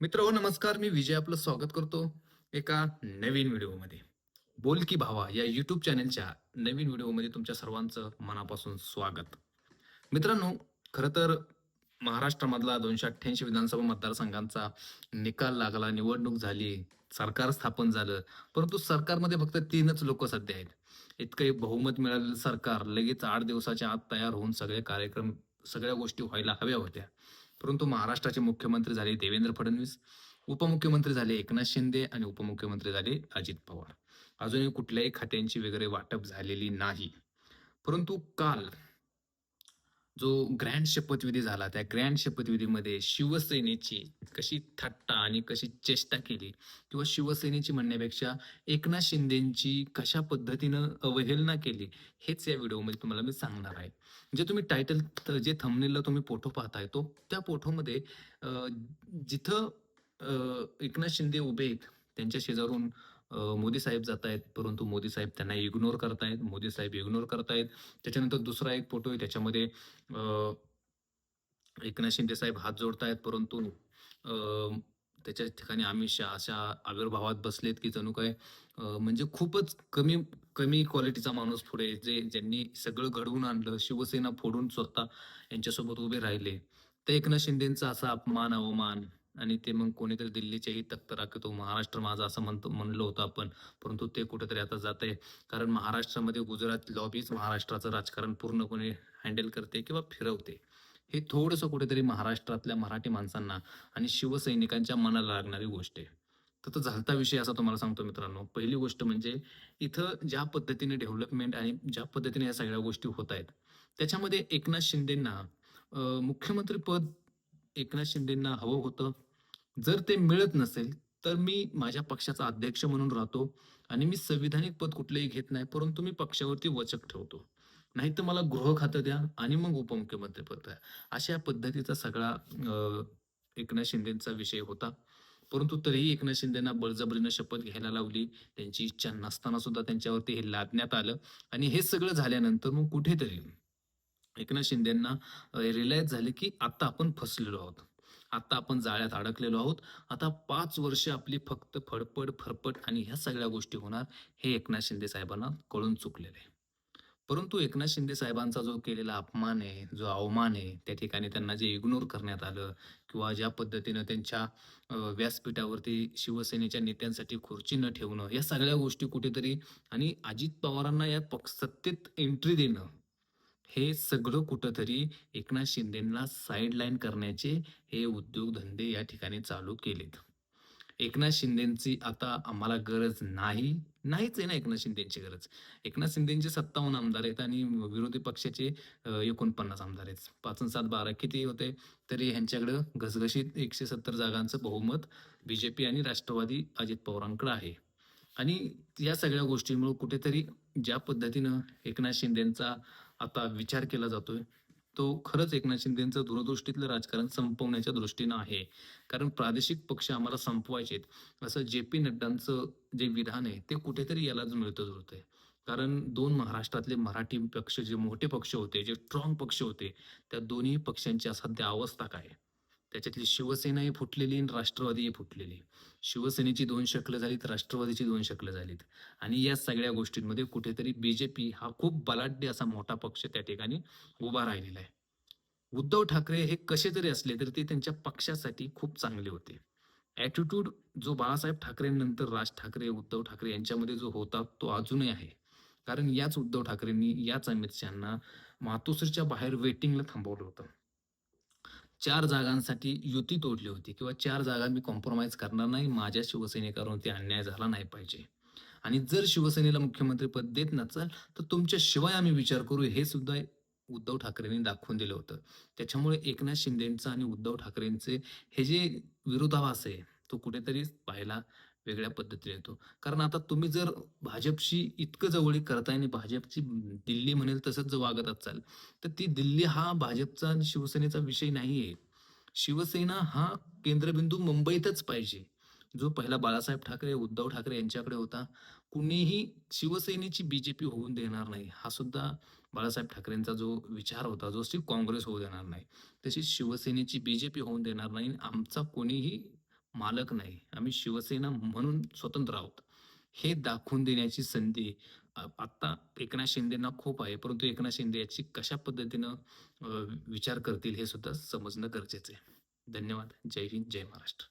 मित्र हो नमस्कार. मी विजय आपलं स्वागत करतो एका नवीन व्हिडिओमध्ये. बोल की भावा या यूट्यूब चॅनलच्या नवीन व्हिडिओमध्ये तुमच्या सर्वांचं मनापासून स्वागत. मित्रांनो खरं तर महाराष्ट्रामधला दोनशे अठ्ठ्याऐंशी विधानसभा मतदारसंघांचा निकाल लागला निवडणूक झाली सरकार स्थापन झालं परंतु सरकारमध्ये फक्त तीनच लोक सध्या आहेत. इतकं बहुमत मिळालेलं सरकार लगेच आठ दिवसाच्या आत तयार होऊन सगळे कार्यक्रम सगळ्या गोष्टी व्हायला हव्या होत्या. परंतु महाराष्ट्राचे मुख्यमंत्री झाले देवेंद्र फडणवीस उपमुख्यमंत्री झाले एकनाथ शिंदे आणि उपमुख्यमंत्री झाले अजित पवार. अजूनही कुठल्याही खात्यांची वगैरे वाटप झालेली नाही. परंतु काल जो ग्रँड शपथविधी झाला त्या ग्रँड शपथविधीमध्ये शिवसेनेची कशी थट्टा आणि कशी चेष्टा केली किंवा शिवसेनेची म्हणण्यापेक्षा एकनाथ शिंदेची कशा पद्धतीनं अवहेलना केली हेच या व्हिडिओमध्ये तुम्हाला मी सांगणार आहे. जे तुम्ही टायटल जे थंबनेलला तुम्ही फोटो पाहताय तो त्या फोटोमध्ये जिथं एकनाथ शिंदे उभे आहेत त्यांच्या शेजारून मोदी साहेब जात आहेत परंतु मोदी साहेब त्यांना इग्नोर करतायत मोदी साहेब इग्नोर करतायत. त्याच्यानंतर दुसरा एक फोटो आहे त्याच्यामध्ये एकनाथ शिंदे साहेब हात जोडतायत परंतु त्याच्या ठिकाणी आम्ही शहा अशा आविर्भावात बसलेत की जणू काय म्हणजे खूपच कमी कमी क्वालिटीचा माणूस पुढे जे ज्यांनी सगळं घडवून आणलं शिवसेना फोडून स्वतः यांच्यासोबत उभे राहिले. ते एकनाथ शिंदेचा असा अपमान अवमान आणि ते मग कोणीतरी दिल्लीच्याही तख्त राखतो महाराष्ट्र माझा असं म्हणतो म्हणलं होतं आपण. परंतु ते कुठेतरी आता जात आहे कारण महाराष्ट्रामध्ये गुजरात लॉबीच महाराष्ट्राचं राजकारण पूर्णपणे हँडल करते किंवा फिरवते. हे थोडंसं कुठेतरी महाराष्ट्रातल्या मराठी माणसांना आणि शिवसैनिकांच्या मनाला लागणारी गोष्ट आहे. तर तो झालता विषय असा तुम्हाला सांगतो मित्रांनो. पहिली गोष्ट म्हणजे इथं ज्या पद्धतीने डेव्हलपमेंट आणि ज्या पद्धतीने या सगळ्या गोष्टी होत आहेत त्याच्यामध्ये एकनाथ शिंदेंना मुख्यमंत्री मुख्यमंत्रीपद एकनाथ शिंदेंना हवं होतं. जर ते मिळत नसेल तर मी माझ्या पक्षाचा अध्यक्ष म्हणून राहतो आणि मी संविधानिक पद कुठलंही घेत नाही परंतु मी पक्षावरती वचक ठेवतो. नाही तर मला गृह खातं द्या आणि मग उपमुख्यमंत्री पद द्या. अशा पद्धतीचा सगळा एकनाथ शिंदेचा विषय होता. परंतु तरीही एकनाथ शिंदेना बळजबरीनं शपथ घ्यायला लावली. त्यांची इच्छा नसताना सुद्धा त्यांच्यावरती हे लादण्यात आलं आणि हे सगळं झाल्यानंतर मग कुठेतरी एकनाथ शिंदेना रिलायन्स झाले की आता आपण फसलेलो आहोत. आता आपण जाळ्यात अडकलेलो आहोत. आता पाच वर्ष आपली फक्त फडफड फरफट आणि ह्या सगळ्या गोष्टी होणार हे एकनाथ शिंदे साहेबांना कळून चुकलेले. आहे परंतु एकनाथ शिंदे साहेबांचा जो केलेला अपमान आहे जो अवमान आहे त्या ठिकाणी त्यांना जे इग्नोर करण्यात आलं किंवा ज्या पद्धतीनं त्यांच्या व्यासपीठावरती शिवसेनेच्या नेत्यांसाठी खुर्ची न ठेवणं या सगळ्या गोष्टी कुठेतरी आणि अजित पवारांना या पक्ष सत्तेत एंट्री देणं हे सगळं कुठंतरी एकनाथ शिंदेना साईडलाईन करण्याचे हे उद्योगधंदे या ठिकाणी चालू केलेत. एकनाथ शिंदेची आता आम्हाला गरज नाही नाहीच आहे ना एकनाथ शिंदेची गरज. एकनाथ शिंदेचे सत्तावन्न आमदार आहेत आणि विरोधी पक्षाचे एकोणपन्नास आमदार आहेत. पाच सात बारा किती होते तरी ह्यांच्याकडं घसघशीत एकशे सत्तर जागांचं बहुमत बीजेपी आणि राष्ट्रवादी अजित पवारांकडे आहे. आणि या सगळ्या गोष्टींमुळे कुठेतरी ज्या पद्धतीनं एकनाथ शिंदेचा आता विचार केला जातोय तो खरंच एकनाथ शिंदेचं दूरदृष्टीतलं राजकारण संपवण्याच्या दृष्टीनं आहे. कारण प्रादेशिक पक्ष आम्हाला संपवायचे आहेत असं जे पी नड्डांचं जे विधान आहे ते कुठेतरी यालाच मिळतं जुळतंय. कारण दोन महाराष्ट्रातले मराठी पक्ष जे मोठे पक्ष होते जे स्ट्रॉंग पक्ष होते त्या दोन्ही पक्षांची सध्या अवस्था काय आहे? त्याच्यातली शिवसेनाही फुटलेली आणि राष्ट्रवादीही फुटलेली. शिवसेनेची दोन शकलं झालीत राष्ट्रवादीची दोन शकलं झालीत. आणि या सगळ्या गोष्टींमध्ये कुठेतरी बीजेपी हा खूप बलाढ्य असा मोठा पक्ष त्या ठिकाणी उभा राहिलेला आहे. उद्धव ठाकरे हे कसे तरी असले तरी ते त्यांच्या पक्षासाठी खूप चांगले होते. ॲटिट्यूड जो बाळासाहेब ठाकरेंनंतर राज ठाकरे उद्धव ठाकरे यांच्यामध्ये जो होता तो अजूनही आहे. कारण याच उद्धव ठाकरेंनी याच अमित शहाना मातोश्रीच्या बाहेर वेटिंगला थांबवलं होतं. चार जागांसाठी युती तोडली होती किंवा चार जागा मी कॉम्प्रोमाइज करणार नाही माझ्या शिवसैनिकांवरती अन्याय झाला नाही पाहिजे. आणि जर शिवसेनेला मुख्यमंत्रीपद देत नसाल तर तुमच्या शिवाय आम्ही विचार करू हे सुद्धा उद्धव ठाकरेंनी दाखवून दिलं होतं. त्याच्यामुळे एकनाथ शिंदेंचं आणि उद्धव ठाकरेंचे हे जे विरोधाभास आहे तो कुठेतरी पाहायला वेगळ्या पद्धतीने येतो. कारण आता तुम्ही जर भाजपशी इतकं जवळीक करताय आणि भाजपची दिल्ली म्हणेल तसंच जर वागत असाल तर ती दिल्ली हा भाजपचा आणि शिवसेनेचा विषय नाहीये. शिवसेना हा केंद्रबिंदू मुंबईतच पाहिजे. जो पहिला बाळासाहेब ठाकरे उद्धव ठाकरे यांच्याकडे होता कुणीही शिवसेनेची बीजेपी होऊन देणार नाही. हा सुद्धा बाळासाहेब ठाकरेंचा जो विचार होता जो काँग्रेस होऊ देणार नाही. तशी शिवसेनेची बीजेपी होऊन देणार नाही आमचा कोणीही मालक नाही. आम्ही शिवसेना म्हणून स्वतंत्र आहोत. हे दाखवून देण्याची संधी आत्ता आता एकनाथ शिंदेना खूप आहे. परंतु एकनाथ शिंदे याची कशा पद्धतीनं विचार करतील हे सुद्धा समजणं गरजेचं आहे. धन्यवाद. जय हिंद जय महाराष्ट्र.